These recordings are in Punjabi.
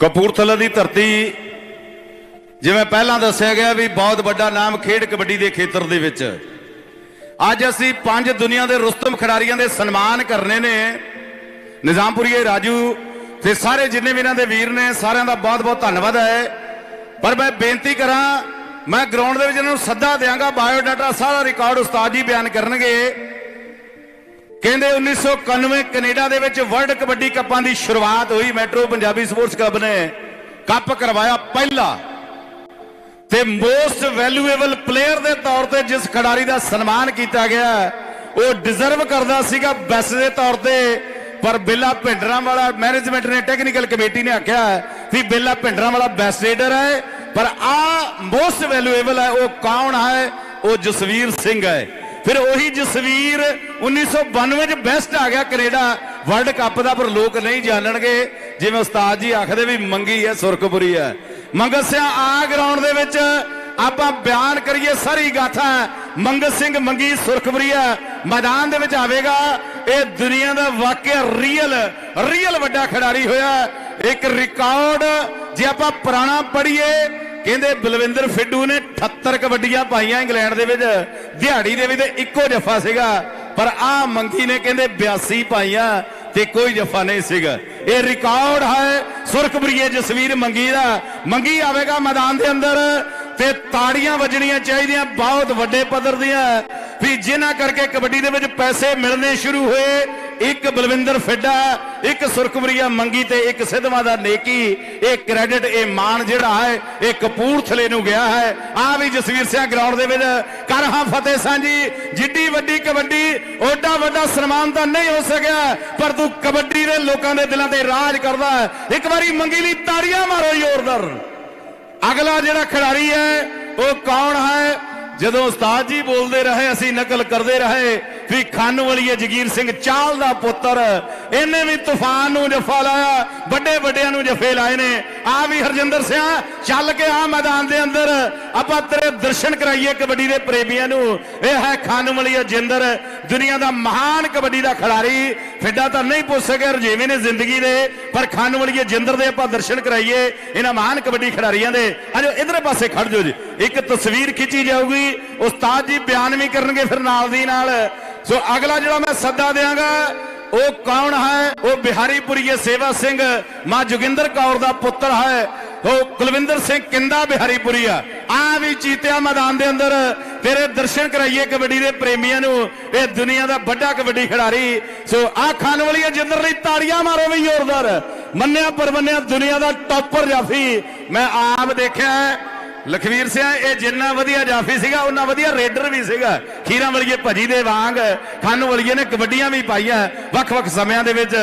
ਕਪੂਰਥਲਾ ਦੀ ਧਰਤੀ, ਜਿਵੇਂ ਪਹਿਲਾਂ ਦੱਸਿਆ ਗਿਆ ਵੀ ਬਹੁਤ ਵੱਡਾ ਨਾਮ ਖੇਡ ਕਬੱਡੀ ਦੇ ਖੇਤਰ ਦੇ ਵਿੱਚ। ਅੱਜ ਅਸੀਂ ਪੰਜ ਦੁਨੀਆ ਦੇ ਰੁਸਤਮ ਖਿਡਾਰੀਆਂ ਦੇ ਸਨਮਾਨ ਕਰਨੇ ਨੇ। ਨਿਜ਼ਾਮਪੁਰੀਏ ਰਾਜੂ ਤੇ ਸਾਰੇ ਜਿੰਨੇ ਵੀ ਇਹਨਾਂ ਦੇ ਵੀਰ ਨੇ, ਸਾਰਿਆਂ ਦਾ ਬਹੁਤ-ਬਹੁਤ ਧੰਨਵਾਦ ਹੈ। ਪਰ ਮੈਂ ਬੇਨਤੀ ਕਰਾਂ, ਮੈਂ ਗਰਾਊਂਡ ਦੇ ਵਿੱਚ ਇਹਨਾਂ ਨੂੰ ਸੱਦਾ ਦਿਆਂਗਾ, ਬਾਇਓਡਾਟਾ ਸਾਰਾ ਰਿਕਾਰਡ ਉਸਤਾਦ ਜੀ ਬਿਆਨ ਕਰਨਗੇ। ਕਹਿੰਦੇ 1991 ਕੈਨੇਡਾ ਦੇ ਵਿੱਚ ਵਰਲਡ ਕਬੱਡੀ ਕੱਪਾਂ ਦੀ ਸ਼ੁਰੂਆਤ ਹੋਈ। ਮੈਟਰੋ ਪੰਜਾਬੀ ਸਪੋਰਟਸ ਕਲੱਬ ਨੇ ਕੱਪ ਕਰਵਾਇਆ ਪਹਿਲਾ ਤੇ ਮੋਸਟ ਵੈਲਿਊਏਬਲ ਪਲੇਅਰ ਦੇ ਤੌਰ ਤੇ ਜਿਸ ਖਿਡਾਰੀ ਦਾ ਸਨਮਾਨ ਕੀਤਾ ਗਿਆ, ਉਹ ਡਿਜ਼ਰਵ ਕਰਦਾ ਸੀਗਾ ਬੈਸਟ ਦੇ ਤੌਰ ਤੇ। ਪਰ ਬੇਲਾ ਭਿੰਡਰਾਂ ਵਾਲਾ ਮੈਨੇਜਮੈਂਟ ਨੇ ਟੈਕਨੀਕਲ ਕਮੇਟੀ ਨੇ ਆਖਿਆ ਵੀ ਬੇਲਾ ਭਿੰਡਰਾਂ ਵਾਲਾ ਬੈਸਟ ਰੇਡਰ ਹੈ, ਪਰ ਆ ਮੋਸਟ ਵੈਲਿਊਏਬਲ ਹੈ, ਉਹ ਕੌਣ ਹੈ? ਉਹ ਜਸਵੀਰ ਸਿੰਘ ਹੈ। ਫਿਰ ਉਹੀ ਜਸਵੀਰ 1992 ਚ ਬੈਸਟ ਆ ਗਿਆ ਕੈਨੇਡਾ। ਵਰਲਡ ਕੱਪ ਦਾ ਪਰ ਲੋਕ ਨਹੀਂ ਜਾਣਨਗੇ। ਜਿਵੇਂ ਉਸਤਾਦ ਜੀ ਆਖਦੇ ਵੀ ਮੰਗੀ ਹੈ ਸੁਰਖਪੁਰੀ ਹੈ। ਮੰਗਤ ਸਿਆ ਆ ਗਰਾਊਂਡ ਦੇ ਵਿੱਚ ਆਪਾਂ ਬਿਆਨ ਕਰੀਏ, ਸਾਰੀ ਗਾਥਾ ਮੰਗਤ ਸਿੰਘ ਮੰਗੀ ਸੁਰਖਪੁਰੀ ਮੈਦਾਨ ਦੇ ਵਿੱਚ ਆਵੇਗਾ। ਇਹ ਦੁਨੀਆ ਦਾ ਵਾਕਿਆ ਰੀਅਲ ਰੀਅਲ ਵੱਡਾ ਖਿਡਾਰੀ ਹੋਇਆ। ਇੱਕ ਰਿਕਾਰਡ ਜੇ ਆਪਾਂ ਪੁਰਾਣਾ ਪੜ੍ਹੀਏ, ਕਹਿੰਦੇ ਬਲਵਿੰਦਰ ਫਿੱਡੂ ਨੇ 78 ਕਬੱਡੀਆਂ ਪਾਈਆਂ ਇੰਗਲੈਂਡ ਦੇ ਵਿੱਚ। ਦਿਹਾੜੀ ਦੇ ਵਿੱਚ ਤੇ ਇੱਕੋ ਜੱਫਾ ਸੀਗਾ, ਪਰ ਆ ਮੰਗੀ ਨੇ ਕਹਿੰਦੇ 82 ਪਾਈਆਂ ਤੇ ਕੋਈ ਜੱਫਾ ਨਹੀਂ ਸੀਗਾ। ਇਹ ਰਿਕਾਰਡ ਹੈ ਸੁਰਖਪੁਰੀਏ ਜਸਵੀਰ ਮੰਗੀ ਦਾ। ਮੰਗੀ ਆਵੇਗਾ ਮੈਦਾਨ ਦੇ ਅੰਦਰ ਤੇ ਤਾੜੀਆਂ ਵੱਜਣੀਆਂ ਚਾਹੀਦੀਆਂ, ਬਹੁਤ ਵੱਡੇ ਪੱਧਰ ਦੀਆਂ। ਵੀ ਜਿਨ੍ਹਾਂ ਕਰਕੇ ਕਬੱਡੀ ਦੇ ਵਿੱਚ ਪੈਸੇ ਮਿਲਣੇ ਸ਼ੁਰੂ ਹੋਏ ਇੱਕ ਬਲਵਿੰਦਰ ਫਿੱਡਾ, ਇੱਕ ਸੁਰਖਪੁਰੀਆ ਮੰਗੀ ਤੇ ਇੱਕ ਸਿੱਧਵਾਂ ਦਾ ਨੇਕੀ। ਇਹ ਕ੍ਰੈਡਿਟ ਇਹ ਮਾਣ ਜਿਹੜਾ ਹੈ, ਇਹ ਕਪੂਰਥਲੇ ਨੂੰ ਗਿਆ ਹੈ। ਆ ਵੀ ਜਸਵੀਰ ਸਿੰਘ ਗਰਾਊਂਡ ਦੇ ਵਿੱਚ। ਕਰ ਹਾਂ ਫਤਿਹ ਸਾਂਝੀ। ਜਿੱਡੀ ਵੱਡੀ ਕਬੱਡੀ, ਓਡਾ ਵੱਡਾ ਸਨਮਾਨ ਤਾਂ ਨਹੀਂ ਹੋ ਸਕਿਆ, ਪਰ ਤੂੰ ਕਬੱਡੀ ਦੇ ਲੋਕਾਂ ਦੇ ਦਿਲਾਂ ਤੇ ਰਾਜ ਕਰਦਾ ਹੈ। ਇੱਕ ਵਾਰੀ ਮੰਗੀ ਲਈ ਤਾੜੀਆਂ ਮਾਰੋ ਜ਼ੋਰਦਾਰ। ਅਗਲਾ ਜਿਹੜਾ ਖਿਡਾਰੀ ਹੈ, ਉਹ ਕੌਣ ਹੈ? ਜਦੋਂ ਉਸਤਾਦ ਜੀ ਬੋਲਦੇ ਰਹੇ, ਅਸੀਂ ਨਕਲ ਕਰਦੇ ਰਹੇ। ਵੀ ਖੰਨ ਜਗੀਰ ਸਿੰਘ ਚਾਲ ਦਾ ਪੁੱਤਰ, ਇਹਨੇ ਵੀ ਤੂਫਾਨ ਨੂੰ ਜਫਾ ਲਾਇਆ, ਵੱਡੇ ਵੱਡਿਆਂ ਨੂੰ ਜਫੇ ਲਾਏ ਨੇ। ਆ ਵੀ ਹਰਜਿੰਦਰ ਸਿੰਘ, ਚੱਲ ਕੇ ਆ ਮੈਦਾਨ ਦੇ ਅੰਦਰ। ਆਪਾਂ ਤੇਰੇ ਦਰਸ਼ਨ ਕਰਾਈਏ ਕਬੱਡੀ ਦੇ ਪ੍ਰੇਮੀਆਂ ਨੂੰ। ਇਹ ਹੈ ਖੰਨ ਵਾਲੀਏ ਜਿੰਦਰ, ਦੁਨੀਆ ਦਾ ਮਹਾਨ ਕਬੱਡੀ ਦਾ ਖਿਡਾਰੀ। ਫਿੱਡਾ ਤਾਂ ਨਹੀਂ ਪੁੱਛ ਸਕਿਆ ਰਜੇਵੇਂ ਨੇ ਜ਼ਿੰਦਗੀ ਦੇ। ਪਰ ਖੰਨ ਵਾਲੀਏ ਜਿੰਦਰ ਦੇ ਆਪਾਂ ਦਰਸ਼ਨ ਕਰਾਈਏ, ਇਹਨਾਂ ਮਹਾਨ ਕਬੱਡੀ ਖਿਡਾਰੀਆਂ ਦੇ। ਅਜੋ ਇਧਰੇ ਪਾਸੇ ਖੜ ਜਾਓ ਜੀ। ਇੱਕ ਤਸਵੀਰ ਖਿੱਚੀ ਜਾਊਗੀ। ਉਸਤਾਦ ਜੀ ਬਿਆਨ ਵੀ ਕਰਨਗੇ ਫਿਰ ਨਾਲ ਦੀ ਨਾਲ। ਸੋ ਅਗਲਾ ਜਿਹੜਾ ਮੈਂ ਸੱਦਾ ਦਿਆਂਗਾ, ਉਹ ਕੌਣ ਹੈ? ਉਹ ਬਿਹਾਰੀਪੁਰੀਏ ਸੇਵਾ ਸਿੰਘ ਮਾਂ ਜੋਗਿੰਦਰ ਕੌਰ ਦਾ ਪੁੱਤਰ ਹੈ। ਉਹ ਕੁਲਵਿੰਦਰ ਸਿੰਘ ਕਿੰਦਾ ਬਿਹਾਰੀਪੁਰੀਆ? ਆ ਵੀ ਚੀਤਿਆ ਮੈਦਾਨ ਦੇ ਅੰਦਰ ਤੇਰੇ ਦਰਸ਼ਨ ਕਰਾਈਏ ਕਬੱਡੀ ਦੇ ਪ੍ਰੇਮੀਆਂ ਨੂੰ। ਇਹ ਦੁਨੀਆ ਦਾ ਵੱਡਾ ਕਬੱਡੀ ਖਿਡਾਰੀ। ਸੋ ਆ ਖਾਨ ਵਾਲੀਆ ਜਿੰਦਰ ਲਈ ਤਾੜੀਆਂ ਮਾਰੋ ਵੀ ਜ਼ੋਰਦਾਰ। ਮੰਨਿਆ ਪਰਮੰਨਿਆ ਦੁਨੀਆ ਦਾ ਟੌਪਰ ਜਾਫੀ। ਮੈਂ ਆਪ ਦੇਖਿਆ ਲਖਵੀਰ ਸਿੰਘ ਇਹ ਜਿੰਨਾ ਵਧੀਆ ਜਾਫੀ ਸੀਗਾ, ਉਹਨਾਂ ਵਧੀਆ ਰੇਡਰ ਵੀ ਸੀਗਾ। ਖੀਰਾਂ ਵਾਲੀਏ ਭਜੀ ਦੇ ਵਾਂਗ, ਖਾਨੂ ਵਾਲੀਏ ਨੇ ਕਬੱਡੀਆਂ ਵੀ ਪਾਈਆਂ ਵੱਖ-ਵੱਖ ਸਮਿਆਂ ਦੇ ਵਿੱਚ।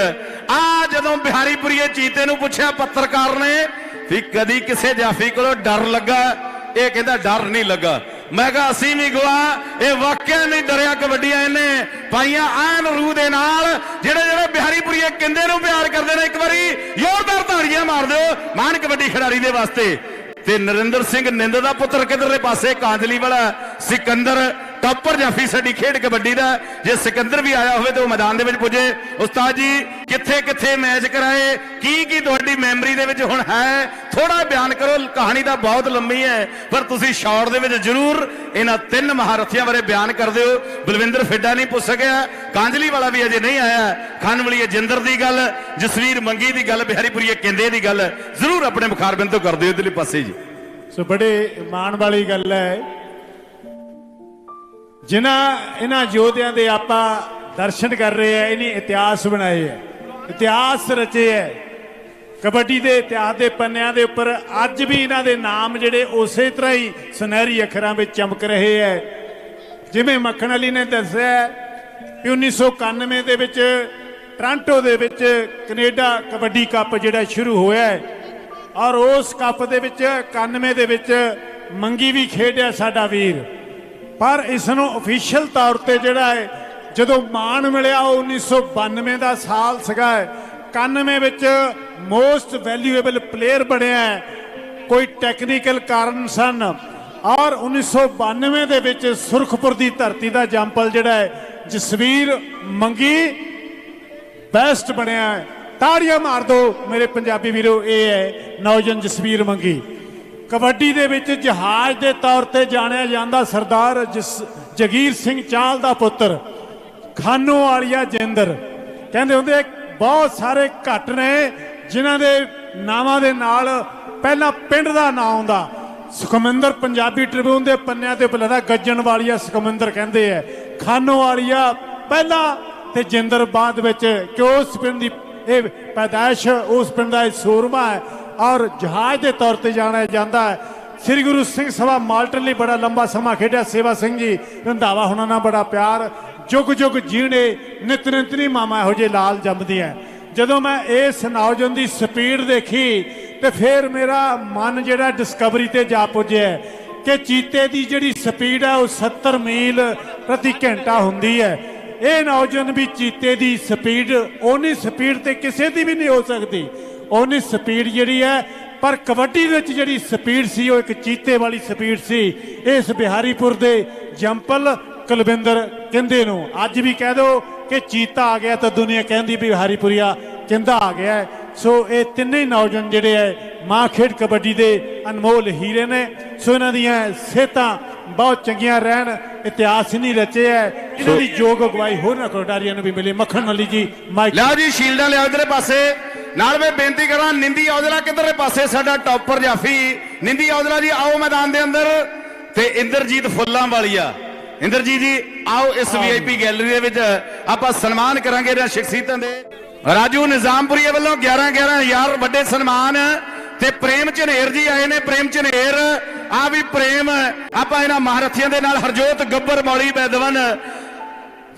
ਆ ਜਦੋਂ ਬਿਹਾਰੀਪੁਰੀਏ ਚੀਤੇ ਨੂੰ ਪੁੱਛਿਆ ਪੱਤਰਕਾਰ ਨੇ ਵੀ ਕਦੀ ਕਿਸੇ ਜਾਫੀ ਕੋਲੋਂ ਡਰ ਲੱਗਾ? ਇਹ ਕਹਿੰਦਾ, ਡਰ ਨਹੀਂ ਲੱਗਾ। ਮੈਂ ਕਿਹਾ, ਅਸੀਂ ਵੀ ਗਵਾ ਇਹ ਵਾਕਿਆ ਨਹੀਂ ਡਰਿਆ ਕਬੱਡੀਆਂ ਇਹਨੇ ਪਾਈਆਂ ਐਨ ਰੂਹ ਦੇ ਨਾਲ। ਜਿਹੜੇ ਜਿਹੜੇ ਬਿਹਾਰੀਪੁਰੀਏ ਕਿੰਦੇ ਨੂੰ ਪਿਆਰ ਕਰਦੇ ਨੇ, ਇੱਕ ਵਾਰੀ ਜ਼ੋਰਦਾਰ ਤਾੜੀਆਂ ਮਾਰ ਦਿਓ। ਮਾਨ ਕਬੱਡੀ ਖਿਡਾਰੀ ਦੇ ਵਾਸਤੇ। ਤੇ ਨਰਿੰਦਰ ਸਿੰਘ ਨਿੰਦ ਦਾ ਪੁੱਤਰ ਕਿਧਰਲੇ ਪਾਸੇ ਕਾਂਜਲੀ ਵਾਲਾ ਸਿਕੰਦਰ ਟੱਪਰ ਜਾਫੀ ਸਾਡੀ ਖੇਡ ਕਬੱਡੀ ਦਾ, ਜੇ ਸਿਕੰਦਰ ਵੀ ਆਇਆ ਹੋਵੇ ਤਾਂ ਉਹ ਮੈਦਾਨ ਦੇ ਵਿੱਚ ਪੁੱਜੇ। ਉਸਤਾਦ ਜੀ, ਕਿੱਥੇ ਕਿੱਥੇ ਮੈਚ ਕਰਾਏ? ਕੀ ਕੀ ਤੁਹਾਡੀ ਮੈਮਰੀ ਦੇ ਵਿੱਚ ਹੁਣ ਹੈ? ਥੋੜਾ ਬਿਆਨ ਕਰੋ, ਕਹਾਣੀ ਤਾਂ ਬਹੁਤ ਲੰਮੀ ਹੈ, ਪਰ ਤੁਸੀਂ ਸ਼ਾਰਟ ਦੇ ਵਿੱਚ ਜ਼ਰੂਰ ਇਹਨਾਂ ਤਿੰਨ ਮਹਾਰਥੀਆਂ ਬਾਰੇ ਬਿਆਨ ਕਰ ਦਿਓ। ਬਲਵਿੰਦਰ ਫਿੱਡਾ ਨਹੀਂ ਪੁੱਛ ਸਕਿਆ ਕਾਂਜਲੀ ਵਾਲਾ ਵੀ ਅਜੇ ਨਹੀਂ ਆਇਆ। ਖਾਨਵਲੀਏ ਜਿੰਦਰ ਦੀ ਗੱਲ, ਜਸਵੀਰ ਮੰਗੀ ਦੀ ਗੱਲ, ਬਿਹਾਰੀਪੁਰੀਏ ਕਹਿੰਦੇ ਦੀ ਗੱਲ, ਜ਼ਰੂਰ ਆਪਣੇ ਮੁਖਾਰਬਿੰਦ ਤੋਂ ਕਰ ਦਿਓ ਇਧਰਲੇ ਪਾਸੇ ਜੀ। ਸੋ ਬੜੇ ਮਾਣ ਵਾਲੀ ਗੱਲ ਹੈ ਜਿਨ੍ਹਾਂ ਇਹਨਾਂ ਯੋਧਿਆਂ ਦੇ ਆਪਾਂ ਦਰਸ਼ਨ ਕਰ ਰਹੇ ਆ, ਇਹਨੇ ਇਤਿਹਾਸ ਬਣਾਏ ਹੈ ਇਤਿਹਾਸ ਰਚੇ ਹੈ ਕਬੱਡੀ ਦੇ ਇਤਿਹਾਸ ਦੇ ਪੰਨਿਆਂ ਦੇ ਉੱਪਰ ਅੱਜ ਵੀ ਇਹਨਾਂ ਦੇ ਨਾਮ ਜਿਹੜੇ ਉਸੇ ਤਰ੍ਹਾਂ ਹੀ ਸੁਨਹਿਰੀ ਅੱਖਰਾਂ ਵਿੱਚ ਚਮਕ ਰਹੇ ਹੈ ਜਿਵੇਂ ਮੱਖਣ ਅਲੀ ਨੇ ਦੱਸਿਆ ਕਿ 1991 ਦੇ ਵਿੱਚ ਟ੍ਰਾਂਟੋ ਦੇ ਵਿੱਚ ਕੈਨੇਡਾ ਕਬੱਡੀ ਕੱਪ ਜਿਹੜਾ ਸ਼ੁਰੂ ਹੋਇਆ ਹੈ ਔਰ ਉਸ ਕੱਪ ਦੇ ਵਿੱਚ 91 ਦੇ ਵਿੱਚ ਮੰਗੀ ਵੀ ਖੇਡਿਆ ਸਾਡਾ ਵੀਰ। ਪਰ ਇਸ ਨੂੰ ਅਫੀਸ਼ੀਅਲ ਤੌਰ ਤੇ ਜਿਹੜਾ ਹੈ, ਜਦੋਂ ਮਾਣ ਮਿਲਿਆ, ਉਹ 1992 ਦਾ ਸਾਲ ਸੀਗਾ 91 ਵਿੱਚ ਮੋਸਟ ਵੈਲਿਊਏਬਲ ਪਲੇਅਰ ਬਣਿਆ ਹੈ। ਕੋਈ ਟੈਕਨੀਕਲ ਕਾਰਨ ਸਨ। ਔਰ 1992 ਦੇ ਵਿੱਚ ਸੁਰਖਪੁਰ ਦੀ ਧਰਤੀ ਦਾ ਜੰਪਲ ਜਿਹੜਾ ਹੈ, ਜਸਵੀਰ ਮੰਗੀ ਬੈਸਟ ਬਣਿਆ ਹੈ। ਤਾੜੀਆਂ ਮਾਰ ਦਿਓ ਮੇਰੇ ਪੰਜਾਬੀ ਵੀਰੋ, ਇਹ ਹੈ ਨੌਜਵਾਨ ਜਸਵੀਰ ਮੰਗੀ। ਕਬੱਡੀ ਦੇ ਵਿੱਚ ਜਹਾਜ਼ ਦੇ ਤੌਰ ਤੇ ਜਾਣਿਆ ਜਾਂਦਾ ਸਰਦਾਰ ਜਸ- ਜਗੀਰ ਸਿੰਘ ਚਾਲ ਦਾ ਪੁੱਤਰ, ਖਾਨੋ ਵਾਲੀਆ ਜਿੰਦਰ। ਕਹਿੰਦੇ ਹੁੰਦੇ, ਬਹੁਤ ਸਾਰੇ ਘੱਟ ਨੇ ਜਿਨ੍ਹਾਂ ਦੇ ਨਾਵਾਂ ਦੇ ਨਾਲ ਪਹਿਲਾਂ ਪਿੰਡ ਦਾ ਨਾਂ ਆਉਂਦਾ ਸੁਖਮਿੰਦਰ ਪੰਜਾਬੀ ਟ੍ਰਿਬਿਊਨ ਦੇ ਪੰਨਿਆਂ ਤੇ ਬਲਦਾ ਗੱਜਣ ਵਾਲੀਆ ਸੁਖਮਿੰਦਰ ਕਹਿੰਦੇ ਐ, ਖਾਨੋ ਵਾਲੀਆ ਪਹਿਲਾ ਤੇ ਜਿੰਦਰ ਬਾਅਦ ਵਿੱਚ ਕਿ ਉਸ ਪਿੰਡ ਦੀ ਇਹ ਪੈਦਾਇਸ਼, ਉਸ ਪਿੰਡ ਦਾ ਇਹ ਸੂਰਮਾ ਹੈ? ਔਰ ਜਹਾਜ਼ ਦੇ ਤੌਰ ਤੇ ਜਾਣਿਆ ਜਾਂਦਾ ਹੈ। ਸ੍ਰੀ ਗੁਰੂ ਸਿੰਘ ਸਭਾ ਮਾਲਟਨ ਲਈ ਬੜਾ ਲੰਬਾ ਸਮਾਂ ਖੇਡਿਆ। ਸੇਵਾ ਸਿੰਘ ਜੀ, ਰੰਧਾਵਾ ਹੁਣਾਂ ਨਾਲ ਬੜਾ ਪਿਆਰ। ਜੁਗ ਜੁਗ ਜੀਣੇ, ਨਿਤ ਨਿਤਨੀ ਮਾਮਾ ਇਹੋ ਜਿਹੇ ਲਾਲ ਜੰਮਦੀਆਂ ਜਦੋਂ ਮੈਂ ਇਸ ਨੌਜਵਾਨ ਦੀ ਸਪੀਡ ਦੇਖੀ, ਤੇ ਫਿਰ ਮੇਰਾ ਮਨ ਜਿਹੜਾ ਡਿਸਕਵਰੀ ਤੇ ਜਾ ਪੁੱਜਿਆ ਕਿ ਚੀਤੇ ਦੀ ਜਿਹੜੀ ਸਪੀਡ ਹੈ, ਉਹ 70 ਮੀਲ ਪ੍ਰਤੀ ਘੰਟਾ ਹੁੰਦੀ ਹੈ। ਇਹ ਨੌਜਵਾਨ ਵੀ ਚੀਤੇ ਦੀ ਸਪੀਡ ਉਹਨੀ ਸਪੀਡ ਤੇ ਕਿਸੇ ਦੀ ਵੀ ਨਹੀਂ ਹੋ ਸਕਦੀ। ਓਨੀ ਸਪੀਡ ਜਿਹੜੀ ਹੈ ਪਰ ਕਬੱਡੀ ਵਿੱਚ ਜਿਹੜੀ ਸਪੀਡ ਸੀ ਉਹ ਇੱਕ ਚੀਤੇ ਵਾਲੀ ਸਪੀਡ ਸੀ ਇਸ ਬਿਹਾਰੀਪੁਰ ਦੇ ਜੰਪਲ ਕੁਲਵਿੰਦਰ ਕਹਿੰਦੇ ਨੂੰ ਅੱਜ ਵੀ ਕਹਿ ਦੋ ਕਿ ਚੀਤਾ ਆ ਗਿਆ ਤਾਂ ਦੁਨੀਆ ਕਹਿੰਦੀ ਵੀ ਬਿਹਾਰੀਪੁਰੀਆ ਕਹਿੰਦਾ ਆ ਗਿਆ। ਸੋ ਇਹ ਤਿੰਨੇ ਨੌਜਵਾਨ ਜਿਹੜੇ ਹੈ ਮਾਂ ਖੇਡ ਕਬੱਡੀ ਦੇ ਅਨਮੋਲ ਹੀਰੇ ਨੇ ਸੋ ਇਹਨਾਂ ਦੀਆਂ ਸਿਹਤਾਂ ਬਹੁਤ ਚੰਗੀਆਂ ਰਹਿਣ ਇਤਿਹਾਸ ਨਹੀਂ ਰਚਿਆ ਹੈ। ਇਹਨਾਂ ਦੀ ਯੋਗ ਅਗਵਾਈ ਹੋਰ ਨਾ ਖਿਡਾਰੀਆਂ ਨੂੰ ਵੀ ਮਿਲੇ ਮੱਖਣ ਅਲੀ ਜੀ ਮਾਈਕ ਲਿਆਓ ਜੀ ਸ਼ੀਲਡਾਂ ਲਿਆਓ ਇਧਰਲੇ ਪਾਸੇ ਨਾਲ ਮੈਂ ਬੇਨਤੀ ਕਰਾਂ ਨਿੰਦੀ ਔਜਲਾ ਕਿਧਰਲੇ ਪਾਸੇ ਸਾਡਾ ਟੌਪਰ ਜਾਫੀ। ਨਿੰਦੀ ਔਜਲਾ ਜੀ ਆਓ ਮੈਦਾਨ ਦੇ ਅੰਦਰ ਤੇ ਇੰਦਰਜੀਤ ਫੁੱਲਾਂ ਵਾਲੀਆ ਇੰਦਰਜੀਤ ਜੀ ਆਓ ਇਸ ਵੀਆਈਪੀ ਗੈਲਰੀ ਦੇ ਵਿੱਚ ਆਪਾਂ ਸਨਮਾਨ ਕਰਾਂਗੇ ਇਹਨਾਂ ਸ਼ਖਸੀਅਤਾਂ ਦੇ। ਰਾਜੂ ਨਿਜ਼ਾਮਪੁਰੀਏ ਵੱਲੋਂ 11 11 ਯਾਰ ਵੱਡੇ ਸਨਮਾਨ ਤੇ ਪ੍ਰੇਮ ਝਨੇਰ ਜੀ ਆਏ ਨੇ ਪ੍ਰੇਮ ਝਨੇਰ। ਆ ਵੀ ਪ੍ਰੇਮ ਆਪਾਂ ਇਹਨਾਂ ਮਹਾਰਥੀਆਂ ਦੇ ਨਾਲ ਹਰਜੋਤ ਗੱਬਰ ਮੌਲੀ ਬੈਦਵਨ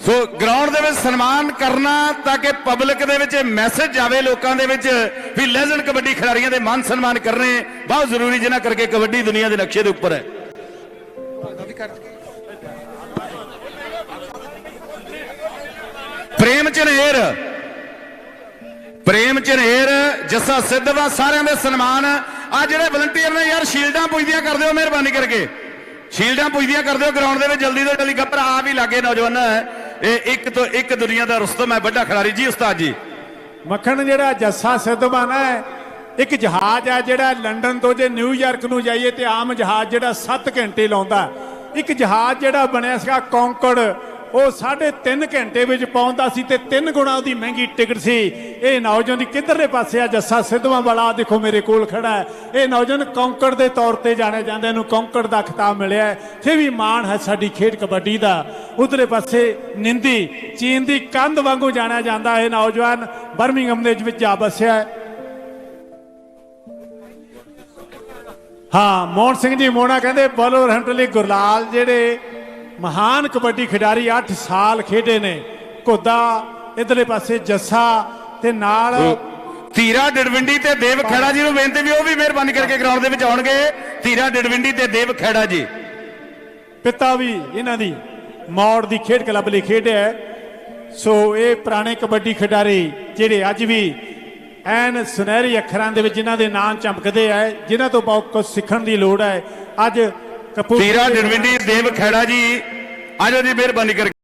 ਸੋ ਗਰਾਊਂਡ ਦੇ ਵਿੱਚ ਸਨਮਾਨ ਕਰਨਾ ਤਾਂ ਕਿ ਪਬਲਿਕ ਦੇ ਵਿੱਚ ਇਹ ਮੈਸੇਜ ਜਾਵੇ ਲੋਕਾਂ ਦੇ ਵਿੱਚ ਵੀ ਲੈਜੈਂਡ ਕਬੱਡੀ ਖਿਡਾਰੀਆਂ ਦੇ ਮਾਨ ਸਨਮਾਨ ਕਰਨੇ ਬਹੁਤ ਜ਼ਰੂਰੀ ਜਿਨ੍ਹਾਂ ਕਰਕੇ ਕਬੱਡੀ ਦੁਨੀਆ ਦੇ ਨਕਸ਼ੇ ਦੇ ਉੱਪਰ ਹੈ। ਪ੍ਰੇਮ ਝਨੇਰ ਪ੍ਰੇਮ ਝਨੇਰ, ਜੱਸਾ ਸਿੱਧਵਾ ਸਾਰਿਆਂ ਦੇ ਸਨਮਾਨ। ਆ ਜਿਹੜੇ ਵਲੰਟੀਅਰ ਨੇ ਯਾਰ, ਸ਼ੀਲਡਾਂ ਪੁੱਜਦੀਆਂ ਕਰ ਦਿਓ ਮਿਹਰਬਾਨੀ ਕਰਕੇ। ਸ਼ੀਲਡਾਂ ਪੁੱਜਦੀਆਂ ਕਰ ਦਿਓ ਗਰਾਊਂਡ ਦੇ ਵਿੱਚ, ਜਲਦੀ ਤੋਂ ਜਲਦੀ ਗੱਪਰ ਆ ਵੀ ਲਾਗੇ ਨੌਜਵਾਨਾਂ। ਇਹ ਇੱਕ ਤੋਂ ਇੱਕ ਦੁਨੀਆ ਦਾ ਰੁਸਤਮ ਹੈ, ਵੱਡਾ ਖਿਡਾਰੀ ਜੀ, ਉਸਤਾਦ ਜੀ। ਮੱਖਣ ਜਿਹੜਾ ਜੱਸਾ ਸਿੱਧਵਾਨ ਹੈ, ਇੱਕ ਜਹਾਜ਼ ਹੈ ਜਿਹੜਾ ਲੰਡਨ ਤੋਂ ਜੇ ਨਿਊਯਾਰਕ ਨੂੰ ਜਾਈਏ ਤੇ ਆਮ ਜਹਾਜ਼ ਜਿਹੜਾ 7 ਘੰਟੇ ਲਾਉਂਦਾ ਇੱਕ ਜਹਾਜ਼ ਜਿਹੜਾ ਬਣਿਆ ਸੀਗਾ ਕੌਂਕੜ, ਉਹ 3.5 ਘੰਟੇ ਵਿੱਚ ਪਹੁੰਚਦਾ ਸੀ ਤੇ 3 ਗੁਣਾ ਉਹਦੀ ਮਹਿੰਗੀ ਟਿਕਟ ਸੀ। ਇਹ ਨੌਜਵਾਨ ਦੀ ਕਿੱਧਰਲੇ ਪਾਸੇ ਆ ਜੱਸਾ ਸਿੱਧਵਾਂ ਵਾਲਾ? ਦੇਖੋ ਮੇਰੇ ਕੋਲ ਖੜਾ ਹੈ। ਇਹ ਨੌਜਵਾਨ ਕੌਂਕੜ ਦੇ ਤੌਰ ਤੇ ਜਾਣਿਆ ਜਾਂਦੇ ਨੂੰ ਕੌਂਕੜ ਦਾ ਖਿਤਾਬ ਮਿਲਿਆ ਹੈ। ਇਹ ਵੀ ਮਾਣ ਹੈ ਸਾਡੀ ਖੇਡ ਕਬੱਡੀ ਦਾ। ਉਧਰਲੇ ਪਾਸੇ ਨਿੰਦੀ ਚੀਨ ਦੀ ਕੰਧ ਵਾਂਗੂ ਜਾਣਿਆ ਜਾਂਦਾ ਇਹ ਨੌਜਵਾਨ ਬਰਮਿੰਗਮ ਦੇ ਵਿੱਚ ਜਾ ਬਸਿਆ ਹੈ। ਹਾਂ ਮੋਹਨ ਸਿੰਘ ਜੀ ਮੋਣਾ ਕਹਿੰਦੇ ਬੋਲਰ ਹੰਟ ਲਈ ਗੁਰਲਾਲ ਜਿਹੜੇ ਮਹਾਨ ਕਬੱਡੀ ਖਿਡਾਰੀ 8 ਸਾਲ ਖੇਡੇ ਨੇ ਘੋਦਾ ਇਧਰਲੇ ਪਾਸੇ ਜੱਸਾ ਤੇ ਨਾਲ ਧੀਰਾ ਡਡਵਿੰਡੀ ਤੇ ਦੇਵ ਖੇੜਾ ਜੀ ਨੂੰ ਬੇਨਤੀ ਵੀ ਉਹ ਵੀ ਮਿਹਰਬਾਨੀ ਕਰਕੇ ਗਰਾਊਂਡ ਦੇ ਵਿੱਚ ਆਉਣਗੇ। ਧੀਰਾ ਡਡਵਿੰਡੀ ਤੇ ਦੇਵ ਖੇੜਾ ਜੀ। ਪਿਤਾ ਵੀ ਇਹਨਾਂ ਦੀ। ਮੌੜ ਦੀ ਖੇਡ ਕਲੱਬ ਲਈ ਖੇਡਿਆ ਹੈ। ਸੋ ਇਹ ਪੁਰਾਣੇ ਕਬੱਡੀ ਖਿਡਾਰੀ ਜਿਹੜੇ ਅੱਜ ਵੀ ਐਨ ਸੁਨਹਿਰੀ ਅੱਖਰਾਂ ਦੇ ਵਿੱਚ ਜਿਨ੍ਹਾਂ ਦੇ ਨਾਂ ਚਮਕਦੇ ਆ, ਜਿਨ੍ਹਾਂ ਤੋਂ ਬਹੁਤ ਕੁਝ ਸਿੱਖਣ ਦੀ ਲੋੜ ਹੈ ਅੱਜ ਕਪੂਰ ਧੀਰਾ ਡਡਵਿੰਡੀ ਦੇਵ ਖੇੜਾ ਜੀ ਆਜੋ ਜੀ ਮਿਹਰਬਾਨੀ ਕਰਕੇ